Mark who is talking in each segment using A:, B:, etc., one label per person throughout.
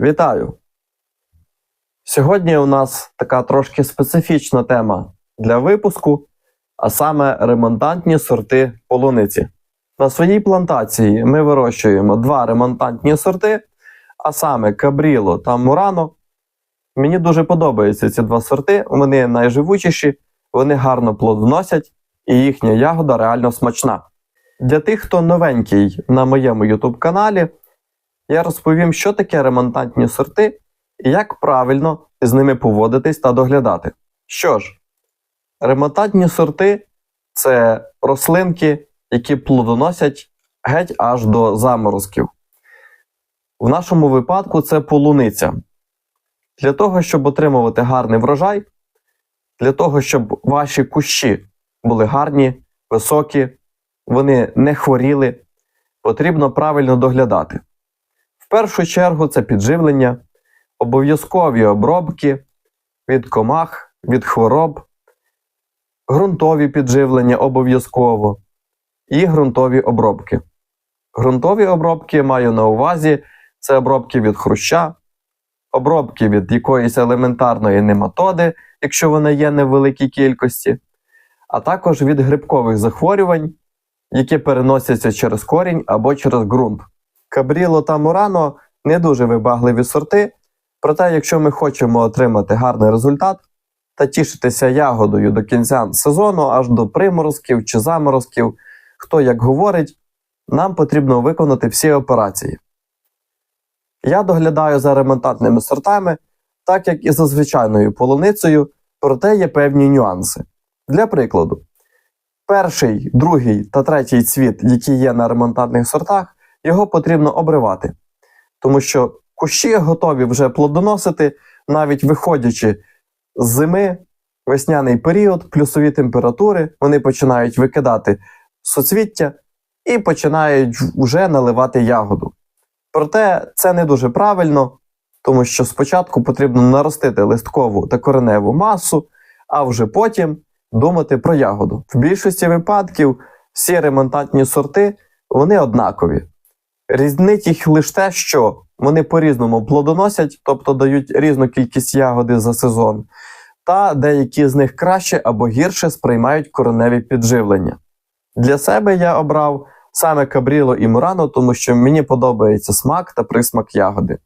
A: Вітаю! Сьогодні у нас така трошки специфічна тема для випуску, а саме ремонтантні сорти полуниці. На своїй плантації ми вирощуємо два ремонтантні сорти, а саме Кабріло та Мурано. Мені дуже подобаються ці два сорти, вони найживучіші, вони гарно плодоносять і їхня ягода реально смачна. Для тих, хто новенький на моєму YouTube каналі, я розповім, що таке ремонтантні сорти і як правильно з ними поводитись та доглядати. Що ж, ремонтантні сорти це рослинки, які плодоносять геть аж до заморозків. В нашому випадку це полуниця. Для того, щоб отримувати гарний врожай, для того, щоб ваші кущі були гарні, високі, вони не хворіли, потрібно правильно доглядати. Першу чергу це підживлення, обов'язкові обробки від комах, від хвороб, ґрунтові підживлення обов'язково і ґрунтові обробки. Ґрунтові обробки маю на увазі це обробки від хруща, обробки від якоїсь елементарної нематоди, якщо вона є не в великій кількості, а також від грибкових захворювань, які переносяться через корінь або через ґрунт. Кабріло та Мурано не дуже вибагливі сорти, проте, якщо ми хочемо отримати гарний результат та тішитися ягодою до кінця сезону, аж до приморозків чи заморозків, хто як говорить, нам потрібно виконати всі операції. Я доглядаю за ремонтантними сортами, так як і за звичайною полуницею, проте є певні нюанси. Для прикладу, перший, другий та третій цвіт, які є на ремонтантних сортах, його потрібно обривати, тому що кущі готові вже плодоносити, навіть виходячи з зими, весняний період, плюсові температури, вони починають викидати соцвіття і починають вже наливати ягоду. Проте це не дуже правильно, тому що спочатку потрібно наростити листкову та кореневу масу, а вже потім думати про ягоду. В більшості випадків всі ремонтантні сорти вони однакові. Різнить їх лише те, що вони по-різному плодоносять, тобто дають різну кількість ягоди за сезон, та деякі з них краще або гірше сприймають кореневі підживлення. Для себе я обрав саме Кабріло і Мурано, тому що мені подобається смак та присмак ягоди.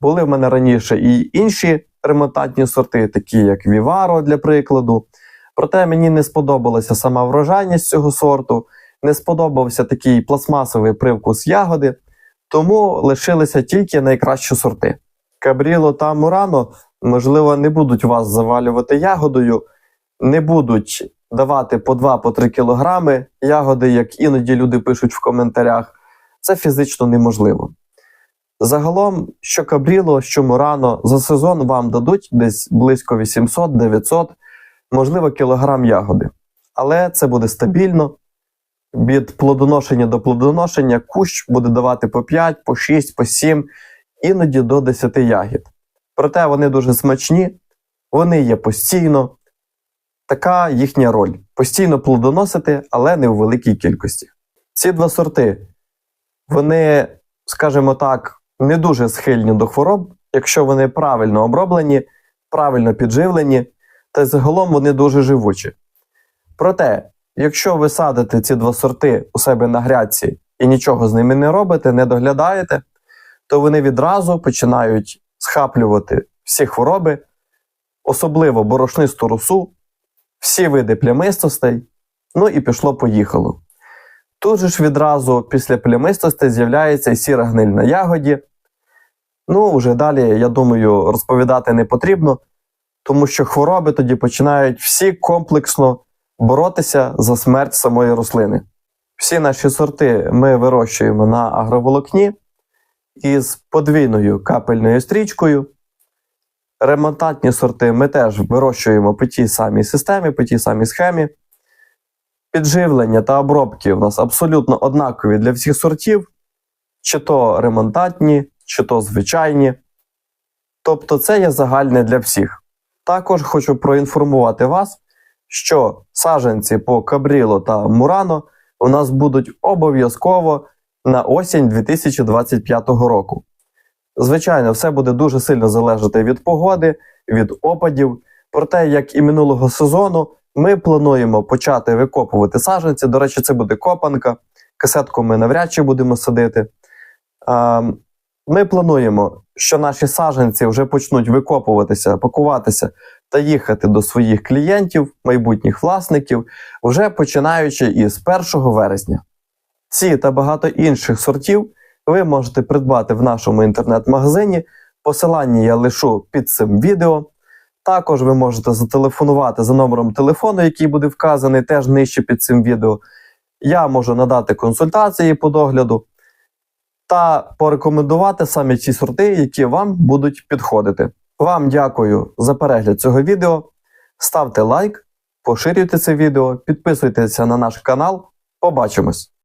A: Були в мене раніше і інші ремонтантні сорти, такі як Віваро, для прикладу. Проте мені не сподобалася сама врожайність цього сорту, не сподобався такий пластмасовий привкус ягоди, тому лишилися тільки найкращі сорти. Кабріло та Мурано, можливо, не будуть вас завалювати ягодою, не будуть давати по 2-3 кілограми ягоди, як іноді люди пишуть в коментарях. Це фізично неможливо. Загалом, що Кабріло, що Мурано, за сезон вам дадуть десь близько 800-900, можливо, кілограм ягоди. Але це буде стабільно. Від плодоношення до плодоношення кущ буде давати по 5, по 6, по 7, іноді до 10 ягід. Проте вони дуже смачні, вони є постійно. Така їхня роль постійно плодоносити, але не у великій кількості. Ці два сорти, вони, скажімо так, не дуже схильні до хвороб, якщо вони правильно оброблені, правильно підживлені, та загалом вони дуже живучі. Проте, якщо ви садите ці два сорти у себе на грядці і нічого з ними не робите, не доглядаєте, то вони відразу починають схаплювати всі хвороби, особливо борошнисту росу, всі види плямистостей, ну і пішло-поїхало. Тут же ж відразу після плямистостей з'являється і сіра гниль на ягоді. Ну, вже далі, я думаю, розповідати не потрібно, тому що хвороби тоді починають всі комплексно боротися за смерть самої рослини. Всі наші сорти ми вирощуємо на агроволокні із подвійною капельною стрічкою. Ремонтантні сорти ми теж вирощуємо по тій самій системі, по тій самій схемі. Підживлення та обробки в нас абсолютно однакові для всіх сортів, чи то ремонтантні, чи то звичайні. Тобто це є загальне для всіх. Також хочу проінформувати вас, що саджанці по Кабріло та Мурано у нас будуть обов'язково на осінь 2025 року. Звичайно, все буде дуже сильно залежати від погоди, від опадів. Проте, як і минулого сезону, ми плануємо почати викопувати саджанці. До речі, це буде копанка. Касетку ми навряд чи будемо садити. Ми плануємо, що наші саджанці вже почнуть викопуватися, пакуватися та їхати до своїх клієнтів, майбутніх власників, вже починаючи із 1 вересня. Ці та багато інших сортів ви можете придбати в нашому інтернет-магазині. Посилання я лишу під цим відео. Також ви можете зателефонувати за номером телефону, який буде вказаний теж нижче під цим відео. Я можу надати консультації по догляду та порекомендувати саме ті сорти, які вам будуть підходити. Вам дякую за перегляд цього відео. Ставте лайк, поширюйте це відео, підписуйтеся на наш канал. Побачимось!